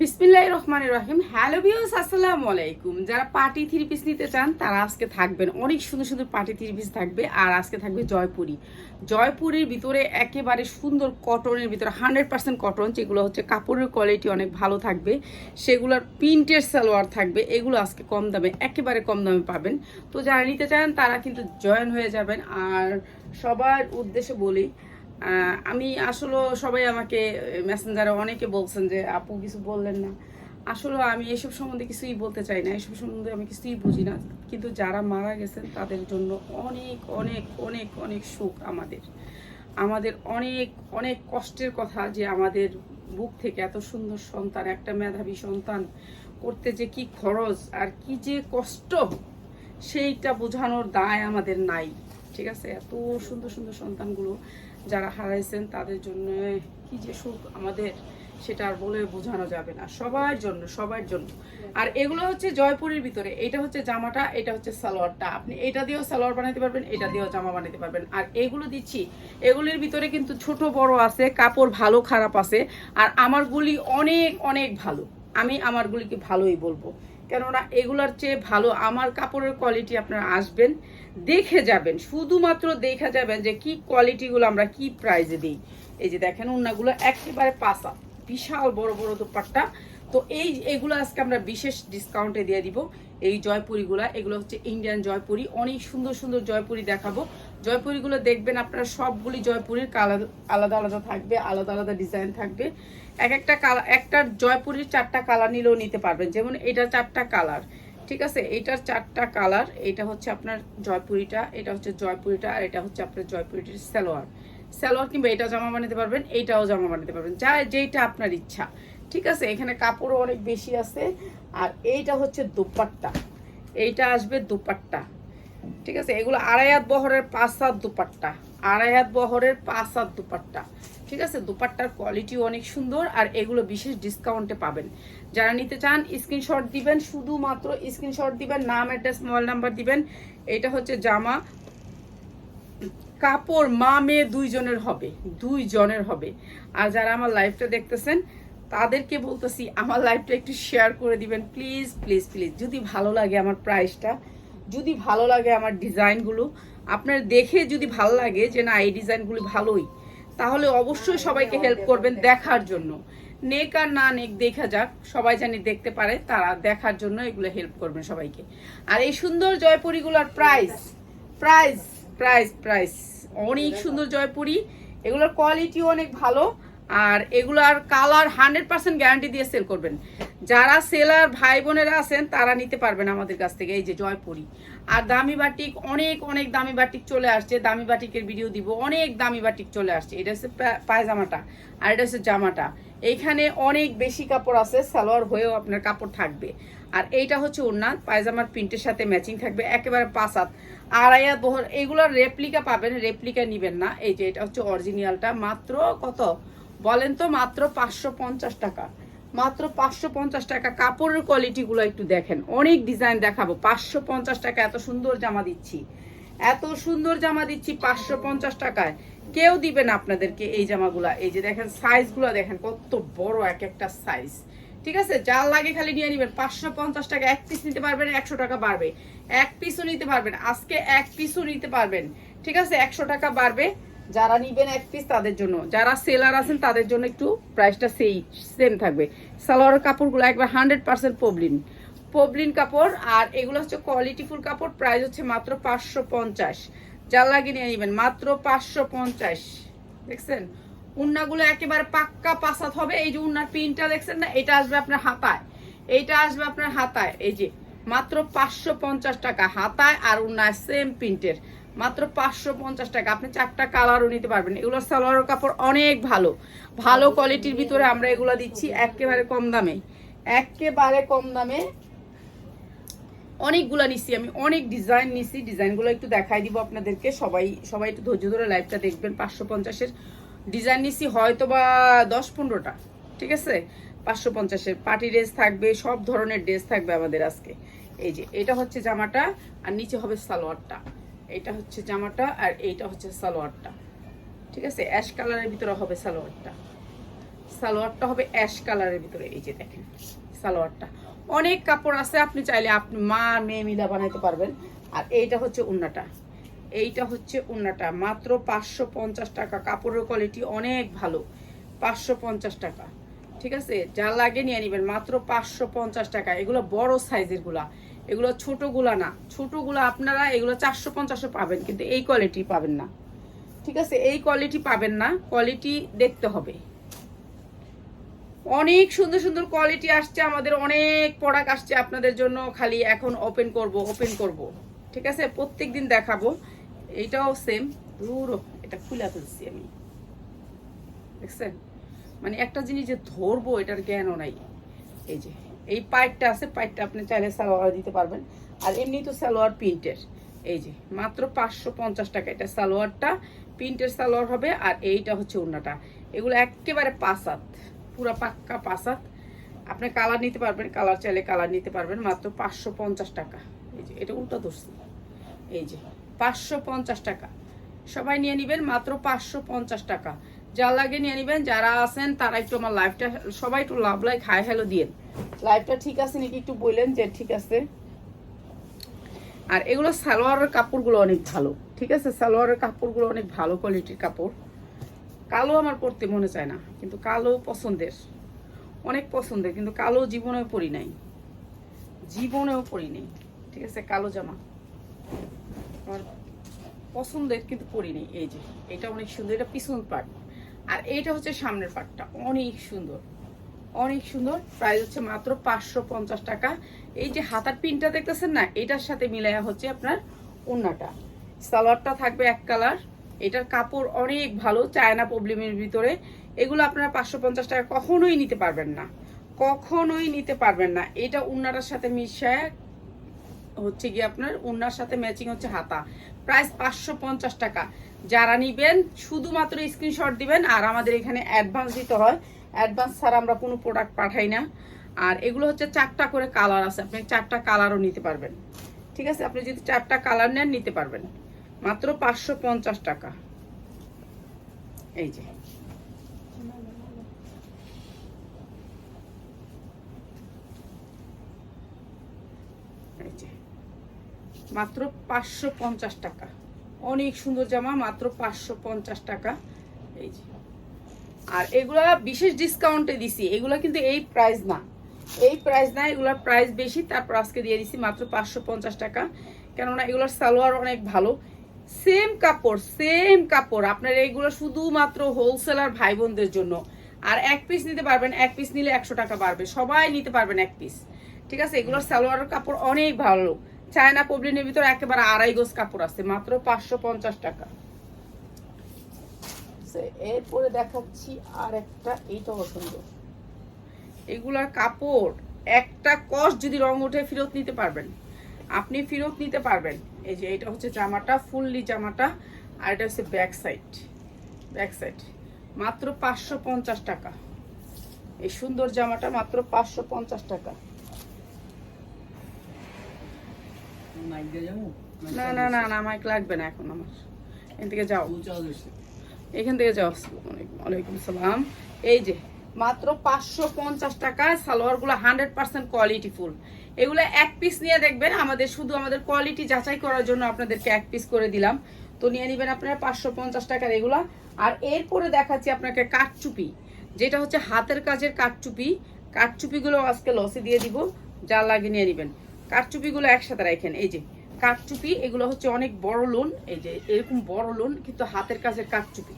বিসমিল্লাহ রহমান রহিম। Hello views আসসালামু আলাইকুম। যারা পার্টি থ্রি পিস নিতে চান, তারা আজকে থাকবেন। অনেক সুন্দর সুন্দর পার্টি থ্রি পিস থাকবে, আর আজকে থাকবে জয়পুরি। জয়পুরির ভিতরে একেবারে সুন্দর কটনের ভিতরে হান্ড্রেড পার্সেন্ট কটন, যেগুলো হচ্ছে কাপড়ের কোয়ালিটি অনেক ভালো থাকবে। সেগুলোর প্রিন্টের সালোয়ার থাকবে, এগুলো আজকে কম দামে, একেবারে কম দামে পাবেন। তো যারা নিতে চান, তারা কিন্তু জয়েন হয়ে যাবেন। আর সবার উদ্দেশ্যে বলি আমি আসলে সবাই আমাকে মেসেঞ্জারে অনেকে বলছেন যে, আপু, কিছু বললেন না। আসলে আমি এসব সম্বন্ধে কিছুই বলতে চাই না, এসব সম্বন্ধে আমি কিছুই বুঝি না। কিন্তু যারা মারা গেছেন, তাদের জন্য অনেক অনেক অনেক অনেক সুখ আমাদের। আমাদের অনেক অনেক কষ্টের কথা যে আমাদের বুক থেকে এত সুন্দর সন্তান, একটা মেধাবী সন্তান করতে যে কি খরচ আর কি যে কষ্ট, সেইটা বোঝানোর দায় আমাদের নাই। ঠিক আছে? এত সুন্দর সুন্দর সন্তানগুলো যারা হারাইছেন তাদের জন্য কি যে সুখ আমাদের সেটা আর বলে বোঝানো যাবে না। সবার জন্য সবার জন্য। আর এগুলো হচ্ছে জয়পুরের ভিতরে। এটা হচ্ছে জামাটা, এটা হচ্ছে সালোয়ারটা। আপনি এটা দিয়েও সালোয়ার বানাতে পারবেন, এটা দিয়েও জামা বানাতে পারবেন। আর এগুলো দিচ্ছি, এগুলির ভিতরে কিন্তু ছোট বড় আছে, কাপড় ভালো, খারাপ আছে। আর আমারগুলি অনেক অনেক ভালো। আমি আমারগুলিকে ভালোই বলব। কেননা এগুলোর চেয়ে ভালো, আমার কাপড়ের কোয়ালিটি আপনারা আসবেন। দেখে যাবেন, শুধুমাত্র দেখে যাবেন যে কি কোয়ালিটিগুলো আমরা কি প্রাইজে দিই। এই যে দেখেন ওনাগুলো একেবারে পাসা, বিশাল বড় বড় দোপাট্টা। তো এই, এগুলো আজকে আমরা বিশেষ ডিসকাউন্টে দিয়ে দিব। এই জয়পুরিগুলা, এগুলো হচ্ছে ইন্ডিয়ান জয়পুরি। অনেক সুন্দর সুন্দর জয়পুরি দেখাবো। জয়পুরিগুলো দেখবেন আপনারা সবগুলি জয়পুরির কালার আলাদা আলাদা থাকবে, আলাদা আলাদা ডিজাইন থাকবে। এক একটা কালার একটা জয়পুরির চারটা কালার নিলেও নিতে পারবেন। যেমন এটা চারটা কালার ঠিক আছে? এটার চারটা কালার এটা হচ্ছে আপনার জয়পুরিটা, এটা হচ্ছে জয়পুরিটা, আর এটা হচ্ছে আপনার জয়পুরিটির সালোয়ার। সালোয়ার কিংবা এটা জামা বানাতে পারবেন, এইটাও জামা বানাতে পারবেন, যা যেইটা আপনার ইচ্ছা। ঠিক আছে? এখানে কাপড়ও অনেক বেশি আছে, আর এইটা হচ্ছে দুপাট্টা। এইটা আসবে দুপাট্টা। ঠিক আছে? এগুলো আড়াই হাত বহরের পাঁচ হাত দুপাট্টা। আড়াই হাত বহরের পাঁচ হাত দুপাট্টা। ঠিক আছে? দুপাট্টার কোয়ালিটি অনেক সুন্দর আর এগুলো বিশেষ ডিসকাউন্টে পাবেন। যারা নিতে চান স্ক্রিনশট দিবেন, শুধুমাত্র স্ক্রিনশট দিবেন, নাম অ্যাড্রেস মোবাইল নাম্বার দিবেন। এটা হচ্ছে জামা। কাপড় মা মেয়ে দুইজনের হবে দুইজনের হবে। আর যারা আমার লাইফটা দেখতেছেন, তাদেরকে বলতেছি, আমার লাইফটা একটু শেয়ার করে দিবেন। প্লিজ প্লিজ প্লিজ যদি ভালো লাগে আমার প্রাইসটা যদি ভালো লাগে আমার ডিজাইনগুলো আপনার দেখে যদি ভালো লাগে যে, না, এই ডিজাইনগুলো ভালোই। তাহলে অবশ্যই সবাইকে হেল্প করবেন দেখার জন্য। নেক আর না নেক দেখা যাক, সবাই জানি দেখতে পারে, তারা দেখার জন্য এগুলো হেল্প করবেন সবাইকে। আর এই সুন্দর জয়পুরিগুলোর প্রাইস প্রাইস প্রাইস প্রাইস অনেক সুন্দর জয়পুরি, এগুলোর কোয়ালিটি অনেক ভালো। আর এগুলার কালার হান্ড্রেড পার্সেন্ট গ্যারান্টি দিয়ে সেল করবেন। যারা সেলার ভাই বোনেরা আছেন, তারা নিতে পারবেন আমাদের কাছ থেকে, এই যে জয়পুরি। আর দামি বাটিক, অনেক অনেক দামি বাটিক চলে আসছে। দামি বাটিকের ভিডিও দিব, অনেক দামি বাটিক চলে আসছে। এটা হচ্ছে পায়জামাটা, আর এটা হচ্ছে জামাটা। এইখানে অনেক বেশি কাপড় আছে, সালোয়ার হয়েও আপনার কাপড় থাকবে। আর এইটা হচ্ছে ওড়না, পায়জামার প্রিন্টের সাথে ম্যাচিং থাকবে, একেবারে পাঁচ হাত। আড়াইয়া বহর, এগুলোর রেপ্লিকা পাবেন রেপ্লিকা নিবেন না। এই যে এটা হচ্ছে অরিজিনালটা মাত্র কত? বলেন তো মাত্র পাঁচশো পঞ্চাশ টাকা। মাত্র পাঁচশো পঞ্চাশ টাকা, কাপড়ের কোয়ালিটিগুলো একটু দেখেন। অনেক ডিজাইন দেখাবো। পাঁচশো পঞ্চাশ টাকা, এত সুন্দর জামা দিচ্ছি। এত সুন্দর জামা দিচ্ছি পাঁচশো পঞ্চাশ টাকায়। কেউ দিবেন আপনাদেরকে এই জামাগুলা। এই যে দেখেন সাইজগুলো দেখেন, কত বড় এক একটা সাইজ ঠিক আছে? যার লাগে খালি নিয়ে নেবেন। পাঁচশো পঞ্চাশ টাকা, এক পিস নিতে পারবেন, একশো টাকা বাড়বে। এক পিসও নিতে পারবেন। আজকে এক পিসও নিতে পারবেন। ঠিক আছে? একশো টাকা বাড়বে। যারা নিবেন এক পিস তাদের জন্য। যারা সেলার আছেন তাদের জন্য একটু প্রাইসটা সেই সেম থাকবে। সালোয়ারের কাপড়গুলো একবার হান্ড্রেড পার্সেন্ট পবলিন পবলিন কাপড় আর এগুলো হচ্ছে কোয়ালিটিফুল কাপড় প্রাইস হচ্ছে মাত্র পাঁচশো পঞ্চাশ। যার লাগিয়ে নিয়ে নেবেন, মাত্র পাঁচশো পঞ্চাশ। দেখছেন? উন্নাগুলো একেবারে পাক্কা পাসাত হবে। এই যে উন্নার পিনটা দেখছেন না, এটা আসবে আপনার হাতায়। এইটা আসবে আপনার হাতায়। এই যে, মাত্র পাঁচশো পঞ্চাশ টাকা হাতায় আর উন্নায় সেম প্রিন্টের মাত্র পাঁচশো পঞ্চাশ টাকা। আপনি চারটা কালারও নিতে পারবেন। এগুলো সালোয়ারের কাপড় অনেক ভালো। ভালো কোয়ালিটির ভিতরে আমরা এগুলো দিচ্ছি একেবারে কম দামে। একেবারে কম দামে অনেকগুলো নিছি আমি। অনেক ডিজাইন নিছি। ডিজাইনগুলো একটু দেখাই দিব আপনাদেরকে। সবাই সবাই একটু ধৈর্য ধরে লাইভটা দেখবেন। পাঁচশো পঞ্চাশের ডিজাইন নিছি হয়তো বা দশ পনেরোটা। ঠিক আছে? পাঁচশো পঞ্চাশের পার্টি ড্রেস থাকবে, সব ধরনের ড্রেস থাকবে আমাদের আজকে। এই যে, এটা হচ্ছে জামাটা, আর নিচে হবে সালোয়ারটা। এটা হচ্ছে জামাটা আর এইটা হচ্ছে সালোয়ারটা। ঠিক আছে? অ্যাশ কালারের ভিতরে হবে সালোয়ারটা। সালোয়ারটা হবে অ্যাশ কালারের ভিতরে, এই যে দেখেন সালোয়ারটা। অনেক কাপড় আছে, আপনি চাইলে আপনি মা, মেয়ে মিলা বানাইতে পারবেন। আর এইটা হচ্ছে উন্নাটা। এইটা হচ্ছে উন্নাটা। মাত্র পাঁচশো পঞ্চাশ টাকা। কাপড়ের কোয়ালিটি অনেক ভালো। পাঁচশো পঞ্চাশ টাকা। ঠিক আছে? যা লাগে নিয়ে নেবেন। মাত্র পাঁচশো পঞ্চাশ টাকা। এগুলো বড় সাইজেরগুলা। এগুলো ছোটগুলা না। ছোটগুলা আপনারা এগুলো চারশো পঞ্চাশে পাবেন, কিন্তু এই কোয়ালিটি পাবেন না। ঠিক আছে, এই কোয়ালিটি পাবেন না কোয়ালিটি দেখতে হবে। অনেক সুন্দর সুন্দর কোয়ালিটি আসছে, আমাদের অনেক প্রোডাক্ট আসছে আপনাদের জন্য, খালি এখন ওপেন করব ওপেন করব। ঠিক আছে প্রত্যেক দিন দেখাবো। এইটাও সেম দূর এটা খুলে ফেলছি আমি। দেখছেন? মানে একটা জিনিস যে ধরবো, এটার জ্ঞানও নাই। এই যে এই পাইটটা আছে, পাইটটা আপনি চাইলে সালোয়ার দিতে পারবেন। আর এমনি তো সালোয়ার প্রিন্টের। এই যে, মাত্র পাঁচশো পঞ্চাশ টাকা। এটা সালোয়ারটা, প্রিন্টের সালোয়ার হবে, আর এইটা হচ্ছে ওড়নাটা। এগুলো একেবারে পাসাত পুরা পাক্কা পাসাত আপনি কালার নিতে পারবেন, কালার চাইলে কালার নিতে পারবেন, মাত্র পাঁচশো পঞ্চাশ টাকা। এই যে, এটা উল্টা ধরছি। এই যে, পাঁচশো পঞ্চাশ টাকা। সবাই নিয়ে নেবেন, মাত্র পাঁচশো পঞ্চাশ টাকা। যা লাগে নিয়ে নেবেন, যারা আছেন তারা একটু আমার লাইফটা সবাই একটু লাভ লাইক খায় হ্যালো দিয়েন লাইফটা ঠিক আছে নাকি একটু বললেন যে ঠিক আছে? আর এগুলো সালোয়ারের কাপড়গুলো অনেক ভালো, ঠিক আছে? সালোয়ারের কাপড়গুলো অনেক ভালো কোয়ালিটির কাপড়। কালো আমার পরতে মনে চায় না, কিন্তু কালো পছন্দের, অনেক পছন্দের, কিন্তু কালো জীবনেও পরি নাই। জীবনেও পরি নেই, ঠিক আছে? কালো জামা। আমার পছন্দের কিন্তু পরি নেই, এই যে, এটা অনেক সুন্দর, এটা পিছন পাট আর এইটা হচ্ছে সামনের পাটটা। অনেক সুন্দর। অনেক সুন্দর। প্রাইস হচ্ছে মাত্র পাঁচশো পঞ্চাশ টাকা। এই যে হাতার পিনটা দেখতেছেন না, এটার সাথে মিলাইয়া হচ্ছে আপনার ওন্নাটা। সালোয়ারটা থাকবে এক কালার। এটার কাপড় অনেক ভালো, চায়না প্রবলেমের ভিতরে। এগুলো আপনারা পাঁচশো পঞ্চাশ টাকা কখনোই নিতে পারবেন না। কখনোই নিতে পারবেন না। এটা উন্নাটার সাথে মিশায় হচ্ছে গিয়ে আপনার উন্নার সাথে ম্যাচিং হচ্ছে হাতা। প্রাইস পাঁচশো পঞ্চাশ টাকা। যারা নিবেন, শুধুমাত্র স্ক্রিনশট দিবেন, আর আমাদের এখানে অ্যাডভান্স দিতে হয়। অ্যাডভান্স ছাড়া আমরা কোনো প্রোডাক্ট পাঠাই না। আর এগুলো হচ্ছে চারটা করে কালার আছে, আপনি চারটা কালারও নিতে পারবেন। ঠিক আছে? আপনি যদি চারটা কালার নেন, নিতে পারবেন। মাত্র পাঁচশো পঞ্চাশ টাকা। এই যে। মাত্র পাঁচশো পঞ্চাশ টাকা। অনেক সুন্দর জামা, মাত্র পাঁচশো পঞ্চাশ টাকা। এই যে। আর এগুলা বিশেষ ডিসকাউন্টে দিছি। এগুলা কিন্তু এই প্রাইস না। এই প্রাইস না, এগুলার প্রাইস বেশি, তারপর আজকে দিয়ে দিছি মাত্র পাঁচশো পঞ্চাশ টাকা। কেননা এগুলোর সালোয়ার অনেক ভালো। সেম কাপড় সেম কাপড়। আপনার এইগুলো শুধুমাত্র হোলসেলার ভাই বোনদের জন্য। আর এক পিস নিতে পারবেন, এক পিস নিলে একশো টাকা বাড়বে। সবাই নিতে পারবেন এক পিস ঠিক আছে? এগুলোর সালোয়ারের কাপড় অনেক ভালো। চায়না পবলিনের ভিতরে একেবারে আড়াই গোজ কাপড় আছে মাত্র পাঁচশো পঞ্চাশ টাকা। এরপরে দেখাচ্ছি আর একটা এইটাও সুন্দর। এগুলার কাপড় একটা কষ যদি রং উঠে ফেরত নিতে পারবেন। আপনি ফেরত নিতে পারবেন। এই যে এটা হচ্ছে জামাটা ফুললি জামাটা আর এটা হচ্ছে ব্যাক সাইড। Back side. মাত্র পাঁচশো পঞ্চাশ টাকা। এই সুন্দর জামাটা মাত্র পাঁচশো পঞ্চাশ টাকা। না না না না মাইক লাগবে না এখন আমার। এখান থেকে যাও। এখান থেকে যাও। ওয়ালাইকুম সালাম এই যে মাত্র পাঁচশো পঞ্চাশ টাকায় সালোয়ারগুলো হান্ড্রেড পার্সেন্ট কোয়ালিটি ফুল এগুলো এক পিস নিয়ে দেখবেন আমাদের শুধু আমাদের কোয়ালিটি যাচাই করার জন্য আপনাদেরকে এক পিস করে দিলাম। তো নিয়ে নেবেন আপনারা পাঁচশো পঞ্চাশ টাকার এগুলা। আর এরপরে দেখাচ্ছি আপনাকে কাঠচুপি যেটা হচ্ছে হাতের কাজের কাঠচুপি। কাঠচুপিগুলো আজকে লসে দিয়ে দিব। যা লাগে নিয়ে নেবেন। কাঠচুপিগুলো একসাথে রাখেন, এই যে কাঠচুপি, এগুলো হচ্ছে অনেক বড় লোন এই যে এরকম বড় লোন কিন্তু হাতের কাজের কাঠচুপি,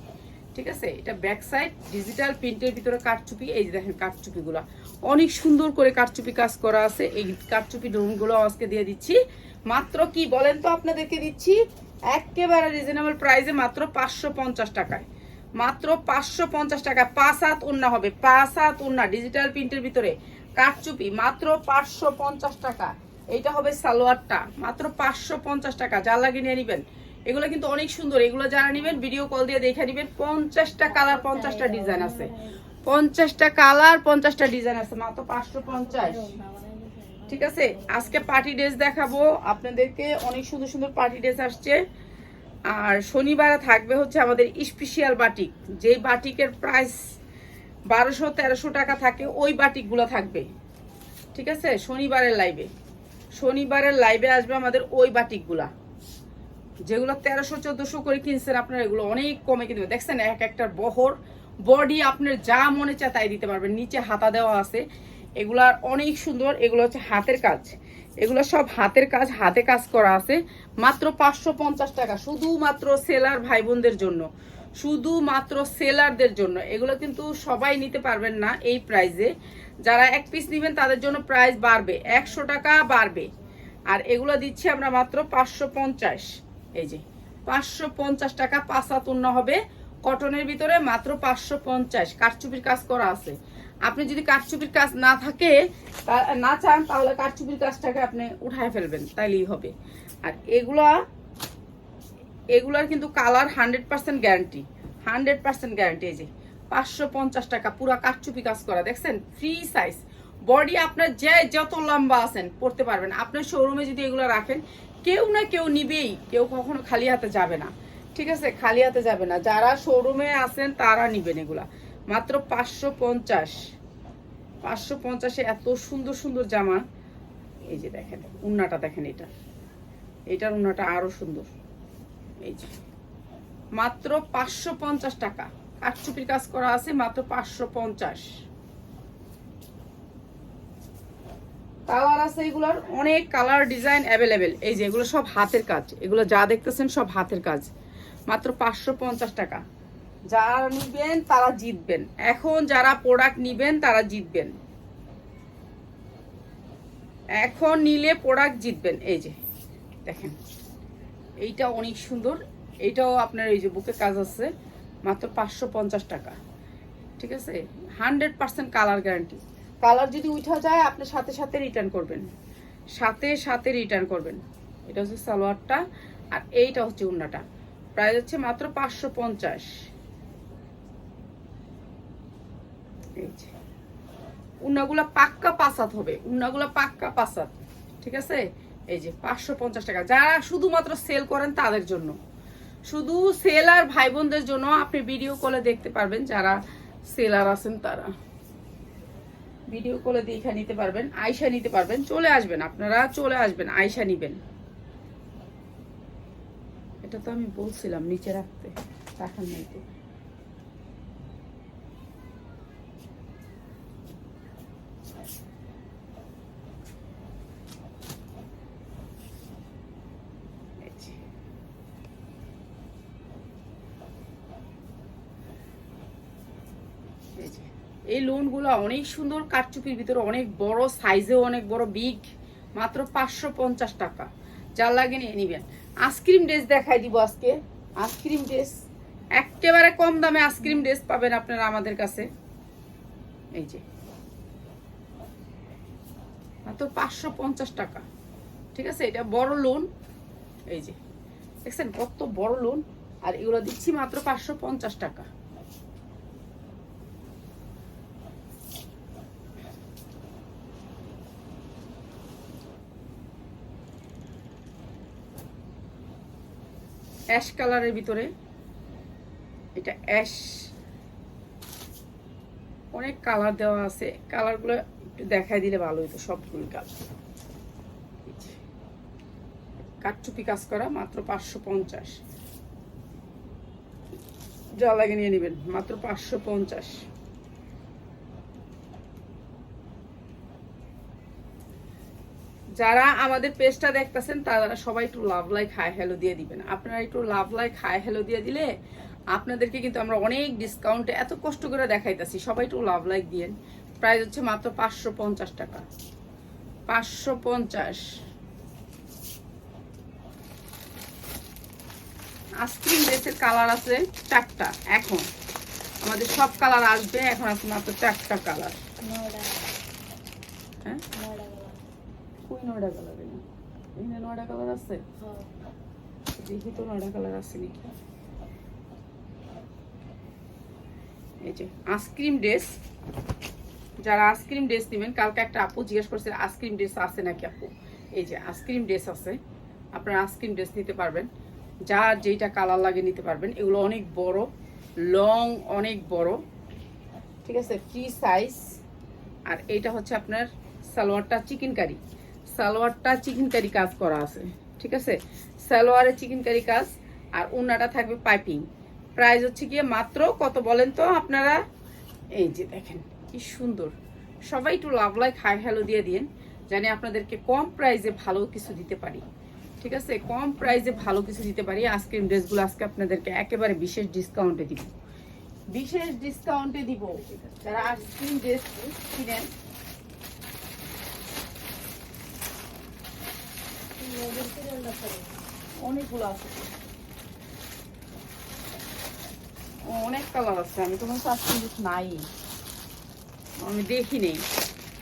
ঠিক আছে? এটা ব্যাক সাইড ডিজিটাল প্রিন্টের ভিতরে কাঠচুপি, এই যে দেখেন কাঠচুপিগুলো। অনেক সুন্দর করে কাঠচুপি কাজ করা আছে, এই কাঠচুপি ডোমগুলো আজকে দিয়ে দিচ্ছি। মাত্র কি বলেন তো আপনাদেরকে দিচ্ছি? একেবারে রিজনেবল প্রাইসে মাত্র পাঁচশো পঞ্চাশ টাকায়। মাত্র পাঁচশো পঞ্চাশ টাকা পাঁচ হাত উন্না হবে, পাঁচ হাত উন্না ডিজিটাল প্রিন্টের ভিতরে কাঠচুপি, মাত্র পাঁচশো পঞ্চাশ টাকা। এইটা হবে সালোয়ারটা। মাত্র পাঁচশো পঞ্চাশ টাকা, যা লাগে নিয়ে নেবেন। এগুলো কিন্তু অনেক সুন্দর। এগুলো যারা নেবেন ভিডিও কল দিয়ে দেখে নেবেন। পঞ্চাশটা কালার পঞ্চাশটা ডিজাইন আছে। পঞ্চাশটা কালার পঞ্চাশটা ডিজাইন আছে। মাত্র পাঁচশো পঞ্চাশ। ঠিক আছে? আজকে পার্টি ড্রেস দেখাবো। আপনাদেরকে অনেক সুন্দর সুন্দর পার্টি ড্রেস আসছে। আর শনিবারে থাকবে হচ্ছে আমাদের স্পেশাল বাটিক যেই বাটিকের প্রাইস বারোশো তেরোশো টাকা থাকে, ওই বাটিকগুলো থাকবে। ঠিক আছে? শনিবারের লাইভে শনিবারের লাইভে আসবে আমাদের ওই বাটিকগুলা। যেগুলো তেরোশো, চোদ্দশো করে কিনছেন আপনারা, এগুলো অনেক কমে কিনবে দেখছেন, এক একটার বহর বডি আপনার যা মনে চায় তাই দিতে পারবেন। নিচে হাতা দেওয়া আছে। এগুলার অনেক সুন্দর, এগুলো হচ্ছে হাতের কাজ। এগুলো সব হাতের কাজ, হাতে কাজ করা আছে। মাত্র পাঁচশো পঞ্চাশ টাকা, শুধুমাত্র সেলার ভাই বোনদের জন্য। শুধুমাত্র সেলারদের জন্য। এগুলো কিন্তু সবাই নিতে পারবেন না এই প্রাইজে যারা এক পিস নেবেন, তাদের জন্য প্রাইস বাড়বে, একশো টাকা বাড়বে। আর এগুলো দিচ্ছি আমরা মাত্র পাঁচশো পঞ্চাশ। এই যে, পাঁচশো পঞ্চাশ টাকা পাঁচাতুন্ন হবে। কটনের ভিতরে মাত্র পাঁচশো পঞ্চাশ। কাঠচুপির কাজ করা আছে। আপনি যদি কাঠচুপির কাজ না থাকে না চান, তাহলে কাঠচুপির কাজটাকে আপনি উঠায় ফেলবেন, তাইলেই হবে। আর এগুলা, এগুলার কিন্তু colour hundred percent guarantee hundred percent guarantee এই যে। পাঁচশো পঞ্চাশ টাকা, পুরা কারচুপি কাজ করা, দেখছেন? ফ্রি সাইজ বডি আপনার যে, যত লম্বা আছেন, পড়তে পারবেন। আপনার শোরুমে যদি এগুলো রাখেন, কেউ না কেউ নিবেই। কেউ কখনো খালি হাতে যাবে না। ঠিক আছে? খালি হাতে যাবে না। যারা শোরুমে আছেন, তারা নিবেন এগুলা। মাত্র পাঁচশো পঞ্চাশ। পাঁচশো পঞ্চাশে এত সুন্দর সুন্দর জামা। এই যে দেখেন, উন্নাটা দেখেন এটা। এটার উন্নাটা আরও সুন্দর। এই যে। মাত্র পাঁচশো পঞ্চাশ টাকা। কাঠচুপির কাজ করা আছে, মাত্র পাঁচশো পঞ্চাশ। কালার আছে এগুলোর, অনেক কালার ডিজাইন অ্যাভেলেবেল। এই যে এগুলো সব হাতের কাজ, এগুলো যা দেখতেছেন সব হাতের কাজ। মাত্র পাঁচশো পঞ্চাশ টাকা। যারা নিবেন তারা জিতবেন। এখন যারা প্রোডাক্ট নিবেন তারা জিতবেন। এখন নিলে প্রোডাক্ট জিতবেন। এই যে, দেখেন। এইটা অনেক সুন্দর। এইটাও আপনার এই যে বুকে কাজ আছে। মাত্র পাঁচশো পঞ্চাশ টাকা। ঠিক আছে? Hundred percent colour guarantee. Colour যদি উঠা যায়, আপনি সাথে সাথে রিটার্ন করবেন। সাথে সাথে রিটার্ন করবেন। এটা হচ্ছে সালোয়ারটা আর এইটা হচ্ছে উন্নাটা। প্রাইস হচ্ছে মাত্র পাঁচশো পঞ্চাশ। উন্নাগুলা পাক্কা পাসাত হবে। উন্নাগুলা পাক্কা পাসাত ঠিক আছে? এই যে, পাঁচশো পঞ্চাশ টাকা। যারা শুধুমাত্র সেল করেন তাদের জন্য। শুধু সেলার ভাই বোনদের জন্য আপনি ভিডিও কলে দেখতে পারবেন, যারা সেলার আছেন তারা। ভিডিও কলে দেখা নিতে পারবেন আয়সা নিতে পারবেন, চলে আসবেন, আপনারা চলে আসবেন আয়সা নিবেন। এটা তো আমি বলছিলাম, নিচে রাখতে, রাখার নাই তো এই যে। এই যে। এই লোনগুলো অনেক সুন্দর কারচুপির ভিতরে অনেক বড় সাইজেও অনেক বড় বিগ মাত্র পাঁচশো পঞ্চাশ টাকা। যার লাগে নিয়ে নিবেন। আইসক্রিম ড্রেস দেখাই দিব আজকে। আইসক্রিম ড্রেস একেবারে কম দামে আইসক্রিম ড্রেস পাবেন আপনারা আমাদের কাছে। এই যে। মাত্র পাঁচশো পঞ্চাশ টাকা। ঠিক আছে? এটা বড় লোন এই যে। দেখছেন কত বড় লোন আর এগুলো দিচ্ছি মাত্র পাঁচশো পঞ্চাশ টাকা। অ্যাশ কালারের ভিতরে। এটা অ্যাশ। অনেক কালার দেওয়া আছে। কালারগুলো একটু দেখাই দিলে ভালো হতো সবগুলো কালার। কাঠচুপি কাজ করা, মাত্র পাঁচশো পঞ্চাশ। জল লাগে নিয়ে নেবেন, মাত্র পাঁচশো পঞ্চাশ। যারা আমাদের পেজটা দেখতেছেন তারা সবাই একটু লাভ লাইক হাই হ্যালো দিয়ে দিবেন। আপনারা একটু লাভ লাইক হাই হ্যালো দিয়ে দিলে আপনাদেরকে কিন্তু আমরা অনেক ডিসকাউন্টে এত কষ্ট করে দেখাইতেছি। সবাই একটু লাভ লাইক দিয়েন। প্রাইস হচ্ছে মাত্র পাঁচশো পঞ্চাশ টাকা। পাঁচশো পঞ্চাশ। আইসক্রিম ড্রেসের কালার আছে চারটা এখন। আমাদের সব কালার আসবে এখন আছে মাত্র চারটা কালার হ্যাঁ? কই নয়ডা কালার এখানে নয়ডা কালার আছে? দেখি তো নয়ডা কালার আছে নাকি আইসক্রিম ড্রেস যারা আইসক্রিম ড্রেস নেবেন, কালকে একটা আপু জিজ্ঞেস করছে আইসক্রিম ড্রেস আছে নাকি আপু? এই যে আইসক্রিম ড্রেস আছে। আপনারা আইসক্রিম ড্রেস নিতে পারবেন। যার যেটা কালার লাগে নিতে পারবেন। এগুলো অনেক বড় লং অনেক বড়। ঠিক আছে? ফ্রি সাইজ আর এইটা হচ্ছে আপনার সালোয়ারটা চিকেন কারি। সালোয়ারটা চিকেন কারি কাজ করা আছে, ঠিক আছে? সালোয়ারে চিকেন কারি কাজ, আর ওনাটা থাকবে পাইপিং প্রাইস হচ্ছে গিয়ে মাত্র কত বলেন তো আপনারা? এই যে দেখেন, কি সুন্দর। সবাই একটু লাভ হাই হ্যালো দিয়ে দিন জানি আপনাদেরকে কম প্রাইসে ভালো কিছু দিতে পারি। ঠিক আছে? কম প্রাইসে ভালো কিছু দিতে পারি। আইসক্রিম ড্রেসগুলো আজকে আপনাদেরকে একেবারে বিশেষ ডিসকাউন্টে দিব। বিশেষ ডিসকাউন্টে দিব। যারা আইসক্রিম ড্রেস কিনেন অনেক কালার আছে। আমি তো মনে নাই। আমি দেখি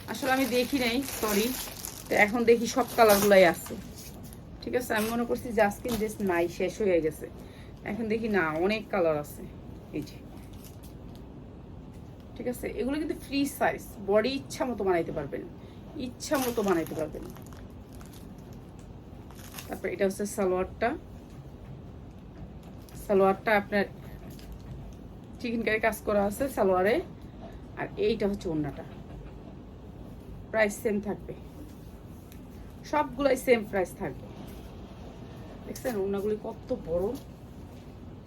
আসলে আমি দেখি সরি এখন দেখি সব কালারগুলাই আছে। ঠিক আছে, আমি মনে করছি আজকিন ড্রেস নাই, শেষ হয়ে গেছে। এখন দেখি না, অনেক কালার আছে। এই যে। ঠিক আছে, এগুলো কিন্তু ফ্রি সাইজ বডি ইচ্ছা মতো বানাইতে পারবেন। ইচ্ছা মতো বানাইতে পারবেন। তারপর এটা হচ্ছে সালোয়ারটা। সালোয়ারটা আপনার চিকেন কারি কাজ করা আছে সালোয়ারে। আর এইটা হচ্ছে ওড়নাটা। প্রাইস সেম থাকবে। সবগুলাই সেম প্রাইস থাকবে। দেখছেন, ওড়নাগুলি কত বড়।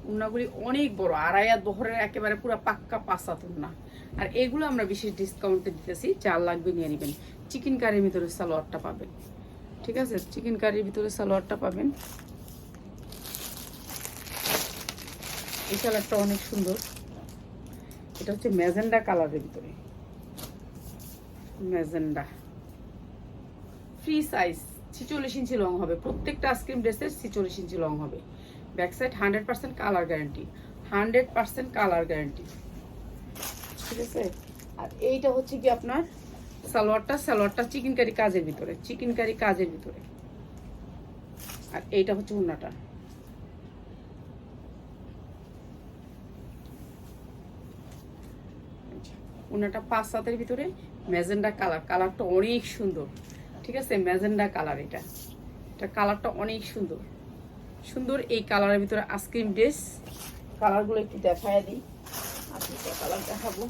ওড়নাগুলি অনেক বড়। আড়াই হাত বহরের একেবারে পুরো পাক্কা পাঁচাত ওড়না। আর এগুলো আমরা বিশেষ ডিসকাউন্টে দিতেছি। চার লাগবে নিয়ে নেবেন। চিকেন কারির ভিতরে সালোয়ারটা পাবেন। ঠিক আছে? চিকেন কারির ভিতরে সালোয়ারটা পাবেন। এই কালারটা অনেক সুন্দর। এটা হচ্ছে ম্যাজেন্ডা কালারের ভিতরে। ম্যাজেন্ডা। ফ্রি সাইজ ছিচল্লিশ ইঞ্চি লং হবে। প্রত্যেকটা আইসক্রিম ড্রেসের ছিচল্লিশ ইঞ্চি লং হবে। Back side hundred percent colour guarantee hundred percent colour guarantee ঠিক আছে? আর এইটা হচ্ছে কি আপনার সালোয়ারটা সালোয়ারটা চিকেন কারি কাজের ভিতরে চিকেন কারি কাজের ভিতরে। আর এইটা হচ্ছে উন্নাটা। উনাটা পাঁচ সাতের ভিতরে, ম্যাজেন্ডা কালার, কালারটা অনেক সুন্দর। ঠিক আছে? ম্যাজেন্ডা কালার এটা। এটা কালারটা অনেক সুন্দর। সুন্দর এই কালারের ভিতরে আইসক্রিম ড্রেস কালারগুলো একটু দেখায় দিই। আপনি কালার দেখাবো।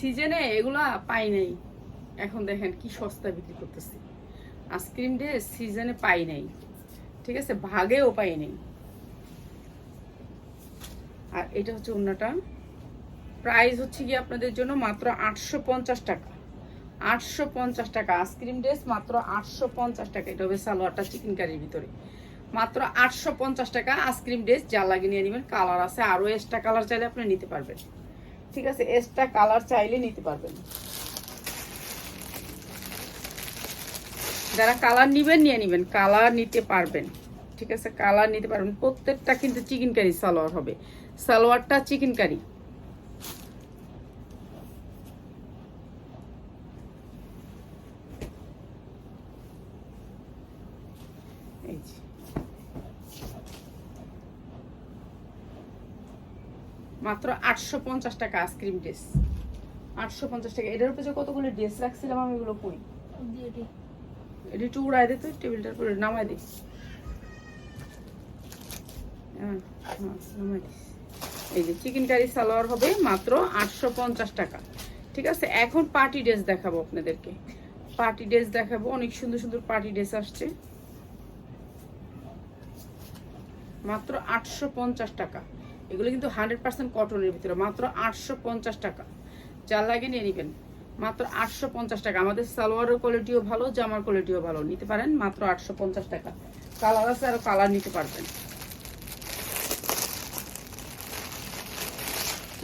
সিজনে এগুলা পাই নাই। এখন দেখেন কি সস্তা বিক্রি করতেছি। আইসক্রিম ডে সিজনে পাই নাই। ঠিক আছে? ভাগেও পাই নাই। আর এটা হচ্ছে অন্যটা প্রাইস হচ্ছে কি আপনাদের জন্য মাত্র আটশো পঞ্চাশ টাকা। আটশো পঞ্চাশ টাকা। আইসক্রিম ড্রেস মাত্র আটশো পঞ্চাশ টাকা। এটা হবে সালোয়ারটা চিকেন কারির ভিতরে। মাত্র আটশো পঞ্চাশ টাকা আইসক্রিম ড্রেস যা লাগিয়ে নিয়ে নেবেন। কালার আছে। আরও এক্সট্রা কালার চাইলে আপনি নিতে পারবেন। ঠিক আছে এক্সট্রা কালার চাইলে নিতে পারবেন। যারা কালার নিবেন, নিয়ে নিবেন। কালার নিতে পারবেন। ঠিক আছে কালার নিতে পারবেন। প্রত্যেকটা কিন্তু চিকেন কারি সালোয়ার হবে। সালোয়ারটা চিকেন কারি এই মাত্র আটশো পঞ্চাশ টাকা আইসক্রিম ড্রেস আটশো পঞ্চাশ টাকা। এটার উপরে কতগুলো ড্রেস রাখছিলাম আমি এগুলো কই এটা একটু উড়াই দে তো টেবিলটার উপরে নামাই দিস হ্যাঁ, হ্যাঁ। এই যে চিকেন কারি সালোয়ার হবে মাত্র আটশো পঞ্চাশ টাকা। ঠিক আছে এখন পার্টি ড্রেস দেখাবো আপনাদেরকে। পার্টি ড্রেস দেখাবো অনেক সুন্দর সুন্দর পার্টি ড্রেস আসছে। মাত্র আটশো পঞ্চাশ টাকা। এগুলো কিন্তু হান্ড্রেড পার্সেন্ট কটনের ভিতরে, মাত্র আটশো পঞ্চাশ টাকা। যার লাগে নিয়ে নেবেন, মাত্র আটশো পঞ্চাশ টাকা। আমাদের সালোয়ারের কোয়ালিটিও ভালো, জামার কোয়ালিটিও ভালো। নিতে পারেন মাত্র আটশো পঞ্চাশ টাকা। কালার আছে আরও কালার নিতে পারবেন।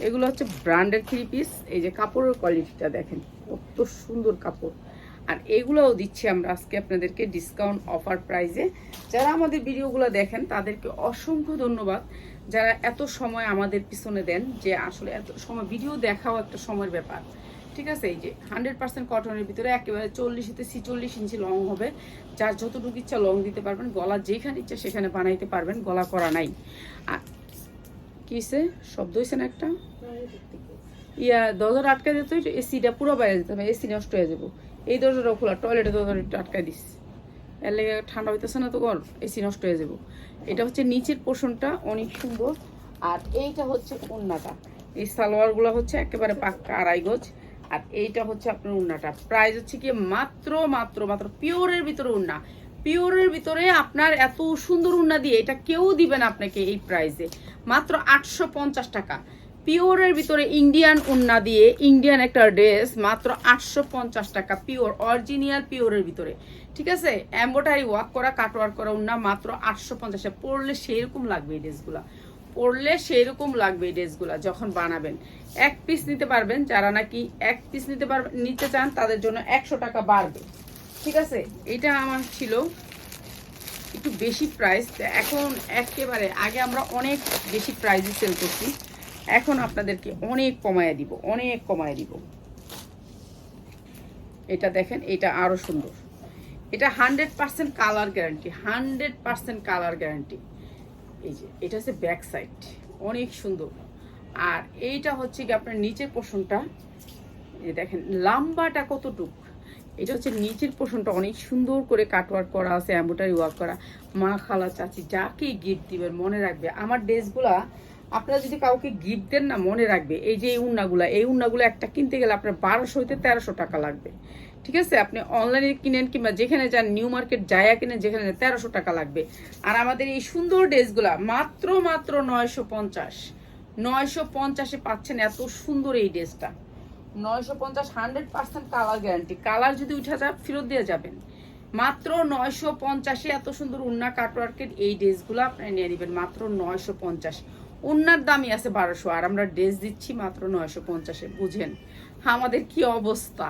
এগুলো হচ্ছে ব্র্যান্ডের থ্রি পিস এই যে কাপড়ের কোয়ালিটিটা দেখেন, কত সুন্দর কাপড়। আর এগুলোও দিচ্ছি আমরা আজকে আপনাদেরকে ডিসকাউন্ট অফার প্রাইসে যারা আমাদের ভিডিওগুলো দেখেন, তাদেরকে অসংখ্য ধন্যবাদ। যারা এত সময় আমাদের পিছনে দেন যে আসলে এত সময় ভিডিও দেখাও একটা সময়ের ব্যাপার। ঠিক আছে? এই যে হান্ড্রেড পার্সেন্ট কটনের ভিতরে একেবারে চল্লিশ হতে ছিচল্লিশ ইঞ্চি লং হবে। যার যতটুকু ইচ্ছা লং দিতে পারবেন, গলা যেখানে ইচ্ছা সেখানে বানাইতে পারবেন, গলা করা নাই। আর কিসে শব্দ হয়েছে না একটা? ইয়া দরজাটা আটকে দিত এসিটা পুরো বাইরে যেতে হবে এসি নষ্ট হয়ে যাব। এই দরজাটাও খোলা টয়লেটের দরজাটা আটকাই দিস। এর লেগে ঠান্ডা হইতেছে না, তো ঘর এসি নষ্ট হয়ে যাব। এটা হচ্ছে নিচের পোর্শনটা অনেক সুন্দর। আর এইটা হচ্ছে ওন্নাটা এই সালোয়ারগুলো হচ্ছে একেবারে পাক্কা আড়াই গজ। আর এইটা হচ্ছে আপনার উন্নাটা। প্রাইস হচ্ছে কি মাত্র মাত্র মাত্র পিওরের ভিতরে উন্না। পিওরের ভিতরে আপনার এত সুন্দর উন্না দিয়ে এটা কেউ দিবেন আপনাকে এই প্রাইসে মাত্র আটশো পঞ্চাশ টাকা। পিওরের ভিতরে ইন্ডিয়ান উন্না দিয়ে ইন্ডিয়ান একটা ড্রেস মাত্র আটশো পঞ্চাশ টাকা, পিওর, অরিজিনাল পিওরের ভিতরে। ঠিক আছে? এম্বোটারি ওয়ার্ক করা, কাটওয়ার্ক করা উন্না মাত্র আটশো পঞ্চাশে পড়লে সেরকম লাগবে এই ড্রেসগুলা। পরলে সেরকম লাগবে এই ড্রেসগুলা যখন বানাবেন। এক পিস নিতে পারবেন, যারা নাকি এক পিস নিতে পারবেন নিতে চান, তাদের জন্য একশো টাকা বাড়বে। ঠিক আছে? এটা আমার ছিল একটু বেশি প্রাইস এখন একেবারে আগে আমরা অনেক বেশি প্রাইসে সেল করছি। এখন আপনাদেরকে অনেক কমায় দিব, অনেক কমায় দিব। এটা দেখেন, এটা আরও সুন্দর। এটা hundred percent colour guarantee, hundred percent colour guarantee. এই যে, এটা হচ্ছে ব্যাক সাইড, অনেক সুন্দর। আর এইটা হচ্ছে কি আপনার নিচের পোষণটা। এই দেখেন, লাম্বাটা কতটুক? এটা হচ্ছে নিচের পোষণটা, অনেক সুন্দর করে কাটওয়ার্ক করা আছে এম্বোটারি ওয়ার্ক করা। মা খালা চাচি, যাকে গিফট দিবেন, মনে রাখবে। আমার ড্রেসগুলা আপনারা যদি কাউকে গিফট দেন না, মনে রাখবে, এই যে এই উন্নাগুলা, এই উন্নাগুলো একটা কিনতে গেলে আপনার বারোশো হইতে তেরোশো টাকা লাগবে। ঠিক আছে? আপনি অনলাইনে কিনেন কিংবা যেখানে যান নিউ মার্কেট যায়া কিনেন, যেখানে তেরোশো টাকা লাগবে। আর আমাদের এই সুন্দর ড্রেসগুলা, মাত্র মাত্র নয়শো পঞ্চাশ। নয়শো পঞ্চাশে পাচ্ছেন এত সুন্দর এই ড্রেসটা। নয়শো পঞ্চাশ hundred percent colour guarantee colour যদি উঠা যায়, ফেরত দিয়ে যাবেন। মাত্র নয়শো পঞ্চাশে এত সুন্দর উন্না কাটওয়ার্কের এই ড্রেসগুলো আপনি নিয়ে নেবেন, মাত্র নয়শো পঞ্চাশ। উন্নার দামই আছে বারোশো, আর আমরা ড্রেস দিচ্ছি মাত্র নয়শো পঞ্চাশে, বুঝেন? আমাদের কি অবস্থা?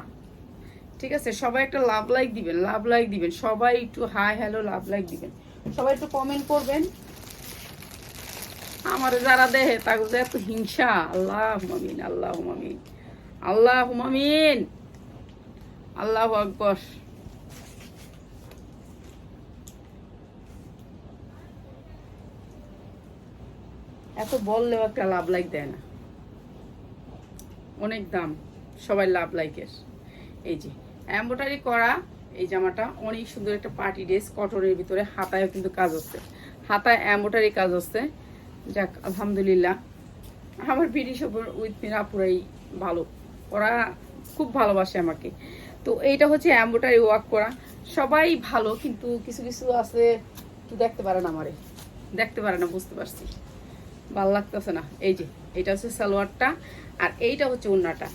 ঠিক আছে, সবাই একটা লাভ লাইক দিবেন, লাভ লাইক দিবেন, সবাই একটু হাই, হ্যালো, লাভ লাইক দিবেন। সবাই একটু কমেন্ট করবেন। আমার যারা দেহে তাদের এত হিংসা। আল্লাহ মামিন আল্লাহ মামিন আল্লাহ মামিন আল্লাহ আকবর। এত বললেও একটা লাভ লাইক দেয় না। অনেক দাম, সবাই লাভ লাইকের। এই যে এম্বোটারি করা, এই জামাটা অনেক সুন্দর একটা পার্টি ড্রেস কটনের ভিতরে, হাতায়ও কিন্তু কাজ হচ্ছে। হাতায় এম্বোটারি কাজ হচ্ছে। যাক, আলহামদুলিল্লাহ। আমার সব উইথ মিরা পুরাই ভালো। ওরা খুব ভালোবাসে আমাকে। তো এইটা হচ্ছে এম্বোটারি ওয়ার্ক করা। সবাই ভালো, কিন্তু কিছু কিছু আছে দেখতে পারে না আমারে। দেখতে পারে না, বুঝতে পারছি। ভালো লাগতেছে না। এই যে, এটা হচ্ছে সালোয়ারটা আর এইটা হচ্ছে ওন্নাটা।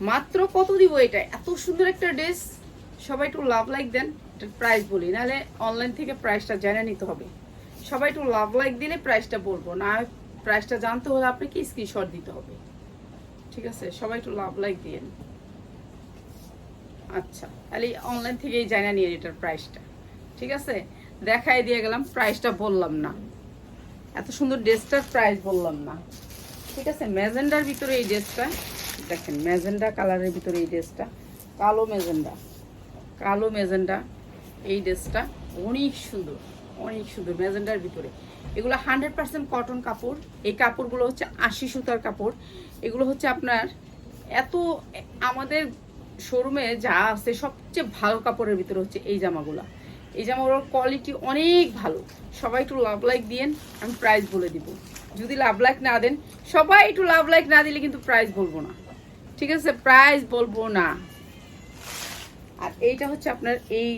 মাত্র কত দিব এটা? এত সুন্দর একটা ড্রেস। সবাই একটু লাভ লাইক দেন, এটার প্রাইস বলি। নাহলে অনলাইন থেকে প্রাইসটা জেনে নিতে হবে। সবাই একটু লাভ লাইক দিলে প্রাইসটা বলব। না প্রাইসটা জানতে হলে আপনাকে স্ক্রিনশট দিতে হবে। ঠিক আছে? সবাই একটু লাভ লাইক দিয়েন আচ্ছা তাহলে অনলাইন থেকেই জানা নিয়ে এটার প্রাইসটা ঠিক আছে? দেখাই দিয়ে গেলাম প্রাইসটা বললাম না। এত সুন্দর ড্রেসটার প্রাইস বললাম না। ঠিক আছে, ম্যাজেন্ডার ভিতরে এই ড্রেসটা, দেখেন ম্যাজেন্ডা কালারের ভিতরে এই ড্রেসটা, কালো ম্যাজেন্ডা কালো ম্যাজেন্ডা এই ড্রেসটা অনেক সুন্দর অনেক সুন্দর ম্যাজেন্ডার ভিতরে। এগুলো হান্ড্রেড পার্সেন্ট কটন কাপড়, এই কাপড়গুলো হচ্ছে আশি সুতার কাপড়। এগুলো হচ্ছে আপনার এত, আমাদের শোরুমে যা আছে সবচেয়ে ভালো কাপড়ের ভিতরে হচ্ছে এই জামাগুলা। এই জামাগুলোর কোয়ালিটি অনেক ভালো। সবাই একটু লাভ লাইক দিয়েন, আমি প্রাইস বলে দিব। যদি লাভ লাইক না দেন, সবাই একটু লাভ লাইক না দিলে কিন্তু প্রাইস বলব না। ঠিক আছে? প্রাইস বলব না। আর এইটা হচ্ছে আপনার এই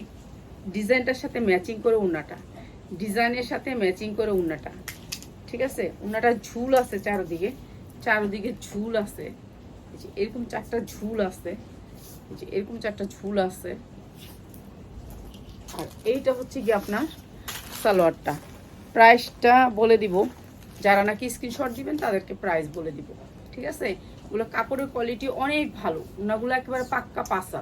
ডিজাইনটার সাথে ম্যাচিং করে উন্নাটা। ডিজাইনের সাথে ম্যাচিং করে উন্নাটা। ঠিক আছে? উন্নাটা ঝুল আছে চারদিকে। চারদিকে ঝুল আছে। এরকম চারটা ঝুল আছে। এরকম চারটা ঝুল আছে। আর এইটা হচ্ছে কি আপনার সালোয়ারটা। প্রাইসটা বলে দিব। যারা নাকি স্ক্রিনশট দিবেন, তাদেরকে প্রাইস বলে দিব। ঠিক আছে? ওগুলো কাপড়ের কোয়ালিটি অনেক ভালো। ওনাগুলো একেবারে পাক্কা পাসা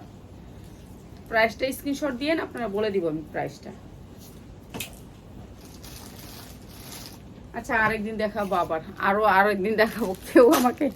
প্রাইসটা স্ক্রিনশট দিয়ে আপনারা বলে দিব আমি প্রাইসটা আচ্ছা আরেকদিন দেখাবো আবার। আরও আরেকদিন দেখাবো। কেউ আমাকে